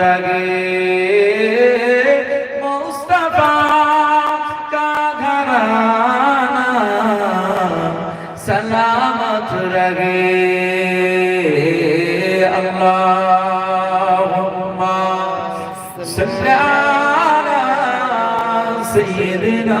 রাগে। মুস্তফা কাঘানা সালামত রাগে। আল্লাহুম্মা সাল্লি আলা সাইয়্যিদিনা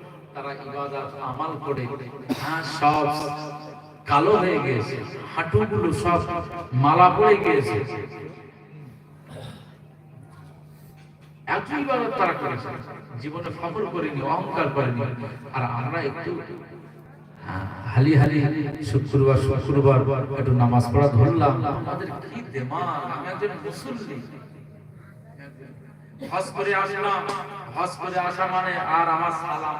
তারা ইবাদত আমাল করে। হ্যাঁ সব কালো হয়ে গেছে হাঁটুগুলো সব মালা পড়ে গিয়েছে এত ইবাদত তারা করেছে জীবনে করেনি অহংকার করেনি। আর আমরা একটু হ্যাঁ, হালি হালি শুক্রবার শুক্রবার একটু নামাজ পড়া ধরলাম। আমাদের কি দেমাগ? আমি একজন হজ করে আসলাম হজ করে আসা মানে আর আমার সালাম।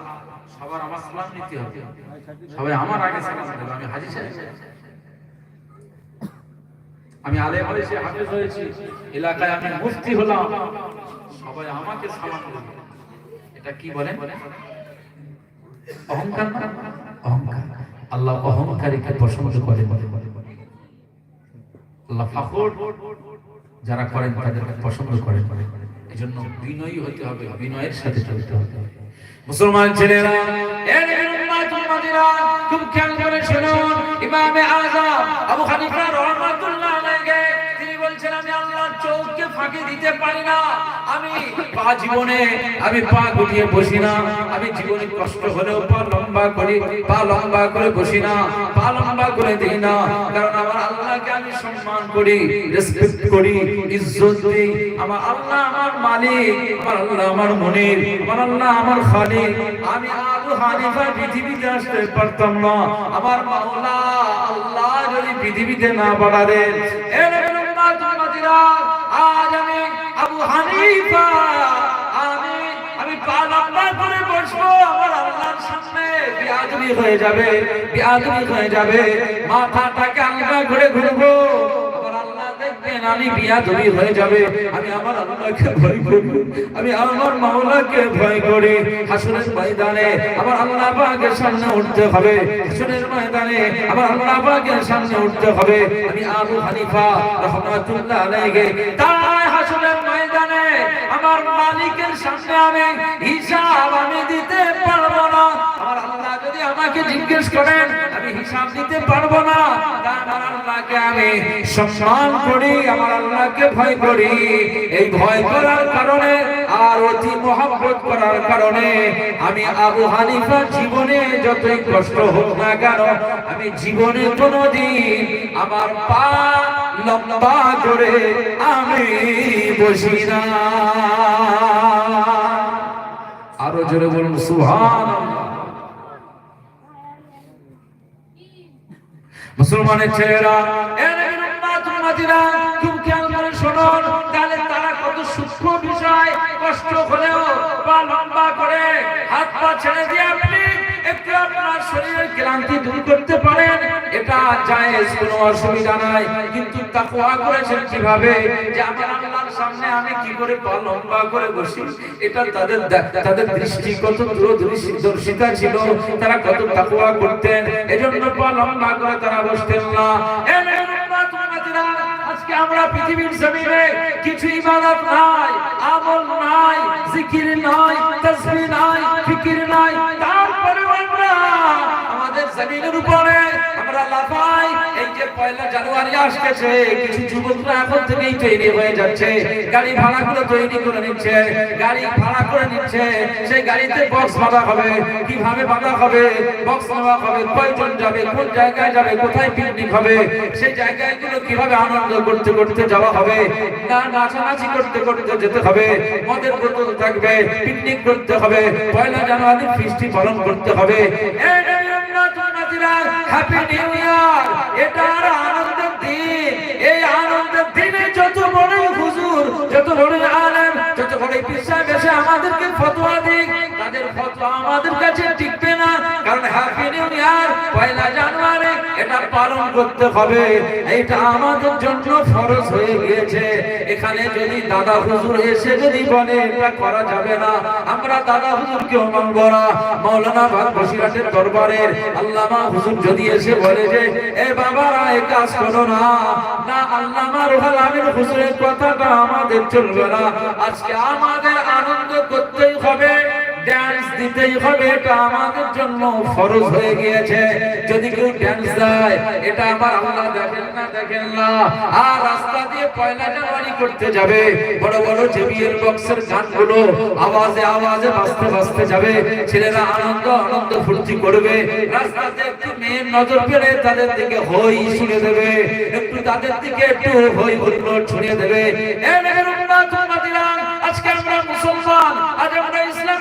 সবার আমার সালাম নিতে হবে। সবাই আমার আগে সালাম দেবে, আমি আমি হয়েছি, এলাকায় আমি মুফতি হলাম। সবাই আমাকে সালাম দেবে এটা কি বলেন? অহংকার অহংকার। আল্লাহ অহংকারীকে পছন্দ করে আল্লাহ যারা করেন তাদেরকে পছন্দ করেন। এই জন্য বিনয়ী হতে হবে, বিনয়ের সাথে চলতে হবে। মুসলমান ছেলেরা খুব খেয়াল করে শুনুন ইমামে আজাদ আবু হানিফা রাহমাতুল্লাহ ফাঁকি দিতে পারি না। আমি পা জীবনে আমি পা গুটিয়ে বসি না। আমি জীবনে কষ্ট হলেও পা লম্বা করি পা লম্বা করে বসি না পা লম্বা করে দিই না। কারণ আমার আল্লাহকে আমি সম্মান করি রেসপেক্ট করি ইজ্জত দিই। আমার আল্লাহ আমার মালিক আমার আল্লাহ আমার মনির আমার আল্লাহ আমার খালিক। আমি আবু হানিফা পৃথিবীতে আসতে পারতাম না। আমার মাওলা আল্লাহ যদি পৃথিবীতে না পাঠাতেন এ নবীর উম্মাত উম্মাতিরা, আজ আমি আবু হানিফা। আমি আমি পা লম্বা করে বসবো আমার আল্লাহর সামনে। বিয়াদবি হয়ে যাবে, বিয়াদবি হয়ে যাবে। মাথাটাকে আলগা ঘুরে ঘুরবো। দেখবেন আমি বিয়াদবি যাবে, আমি আমার আল্লাহকে ভয় করি। আমি আমার মাওলাকে ভয় করি। হাসনের ময়দানে আমার আল্লাহ পাকের সামনে উঠতে হবে। হাসনের ময়দানে আমার আল্লাহ পাকের সামনে উঠতে হবে। আমি আবু হানিফা রহমাতুল্লাহ আলাইহি তাই হাসনের ময়দানে আমার মালিকের সামনে আমি হিসাব আমি দিতে পারব না। আমার আল্লাহ যদি আমাকে জিজ্ঞেস করেন আমি হিসাব দিতে পারব না। আল্লাহকে আমি সম্মান করি, আমার আল্লাহকে ভয় করি। এই ভয় করার কারণে আর অতি মহব্বত করার কারণে আমি আবু হানিফা জীবনে যতই কষ্ট হোক না কেন, আমি জীবনে কোনোদিন আমার পা লম্বা করে আমি বসি না। আরও জোরে বলুন সুহান মুসলমানের ছেলেরা খুব খেয়াল করে শুনুন তাহলে তারা কত সূক্ষ্ম বিষয় কষ্ট হলেও বা লম্বা করে হাত পা ছেড়ে দিয়ে একটু আপনার শরীরের ক্লান্তি দূর করতে পারেন, এটা জায়েজ, কোনো অসুবিধা নাই। কিন্তু তাকওয়া করেছেন কীভাবে? যে আমার আল্লাহর সামনে আমি কি করে পা লম্বা করে বসি? এটা তাদের তাদের দৃষ্টি কত দূরদর্শিতা ছিল, তারা কত তাকওয়া করতেন। এজন্য পা লম্বা করে তারা বসতেন না। আজকে আমরা পৃথিবীর জমিনে কিছু ইবাদত নাই, আমল নাই, জিকির নাই, তাসবিহ নাই, ফিকির নাই জমিনের উপরে আমরা লাফাই। এই যে পয়লা জানুয়ারি আসতেছে, কিছু যুবকরা এখন থেকেই তৈরি হয়ে যাচ্ছে। গাড়ি ভাড়াগুলো তৈরি করে নিচ্ছে, গাড়ি ভাড়া করে নিচ্ছে। সেই গাড়িতে বক্স বাঁধা হবে, কীভাবে বাঁধা হবে বক্স নেওয়া হবে, কয়জন যাবে, কোন জায়গায় যাবে, কোথায় পিকনিক হবে, সেই জায়গাগুলো কীভাবে আনন্দ করতে করতে যাওয়া হবে, না নাচানাচি করতে করতে যেতে হবে, মদের বোতল থাকবে পিকনিক করতে হবে, পয়লা জানুয়ারি ফিস্টি পালন করতে হবে। হ্যাপি নিউ ইয়ার এটা আমাদের কাছে টিকবে না, কারণ হ্যাপি নিউ ইয়ার পয়লা জানুয়ারি এটা পালন করতে হবে। এটা আমাদের জন্য ফরজ হয়ে গিয়েছে। এখানে যদি দাদা হুজুর এসে যদি বলে, এটা করা যাবে না। আমরা দাদা হুজুরকে মানব না মৌলানা ভাগ বসিরাটের দরবারের আল্লামা হুজুর যদি এসে বলে যে, এ বাবারা এই কাজ করো না। না, আল্লামা রুহাল আমিন হুজুরের কথাটা আমাদের চলবে না। আজকে আমাদের আনন্দ করতেই হবে। ড্যান্স দিতেই হবে, এটা আমাদের জন্য ফরজ হয়ে গিয়েছে। যদি কেউ ড্যান্স দেয় এটা আমার আল্লাহ দেখেন না দেখেন না। আর রাস্তা দিয়ে পয়লা জানুয়ারি করতে যাবে, বড় বড় জেবিএল বক্সের গানগুলো আওয়াজে আওয়াজে বাজতে বাজতে যাবে। ছেলেরা আনন্দ আনন্দ ফুর্তি করবে। রাস্তাতে একটু মেয়ের নজর পেলে তাদের দিকে হই শুনে দেবে। একটু তাদের দিকে একটু হই হুল্লোড় ছড়িয়ে দেবে। আজকে আমরা মুসলমান, আজ আমরা ইসলাম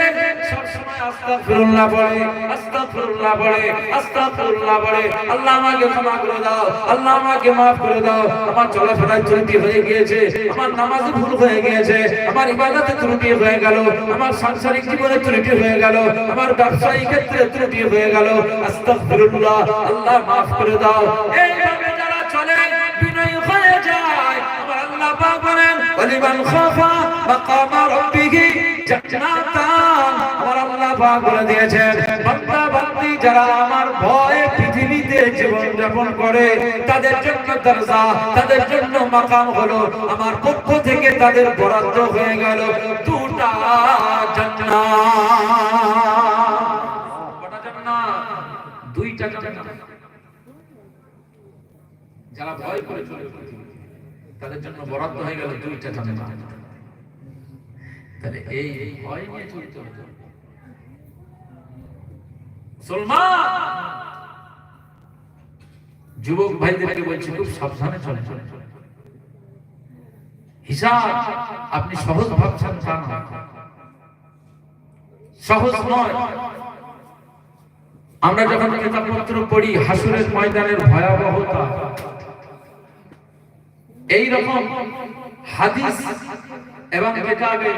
আস্তাগফিরুল্লাহ পড়ে আস্তাগফিরুল্লাহ পড়ে আস্তাগফিরুল্লাহ পড়ে। আল্লাহ আমাকে ক্ষমা করে দাও, আল্লাহ আমাকে maaf করে দাও। আমার চলাফেরায় ত্রুটি হয়ে গিয়েছে, আমার নামাজে ভুল হয়ে গিয়েছে, আমার ইবাদতে ত্রুটি হয়ে গেল, আমার সাংসারিক জীবনে ত্রুটি হয়ে গেল, আমার ব্যবসায়িক ক্ষেত্রে ত্রুটি হয়ে গেল। আস্তাগফিরুল্লাহ, আল্লাহ maaf করে দাও। এইভাবে যারা চলে, বিনয় হয়ে যায়। আমার আল্লাহ পাক বলেন, ওয়ালিমান খাফা মাকামা রাব্বিহি আল্লাহ পাক বলে দিয়েছেন বান্দা বান্দি যারা আমার ভয়ে পৃথিবীতে জীবন যাপন করে, তাদের জন্য দরজা, তাদের জন্য মাকাম হলো, আমার পক্ষ থেকে তাদের বরাদ্দ হয়ে গেল দুটা যারা ভয় করে চলে তাদের জন্য বরাদ্দ হয়ে গেল দুইটা জান্নাত। তাহলে এই ভয় নিয়ে চলতে হবে। মুসলমান! যুবক ভাইদেরকে বলছি, খুব সাবধানে চলে চলে হিসাব আপনি সহজ ভাবছেন তা না সহজ নয়। আমরা যখন কিতাবপত্র পড়ি, হাসুরের ময়দানের ভয়াবহতা এই রকম হাদিস এবং কিতাবে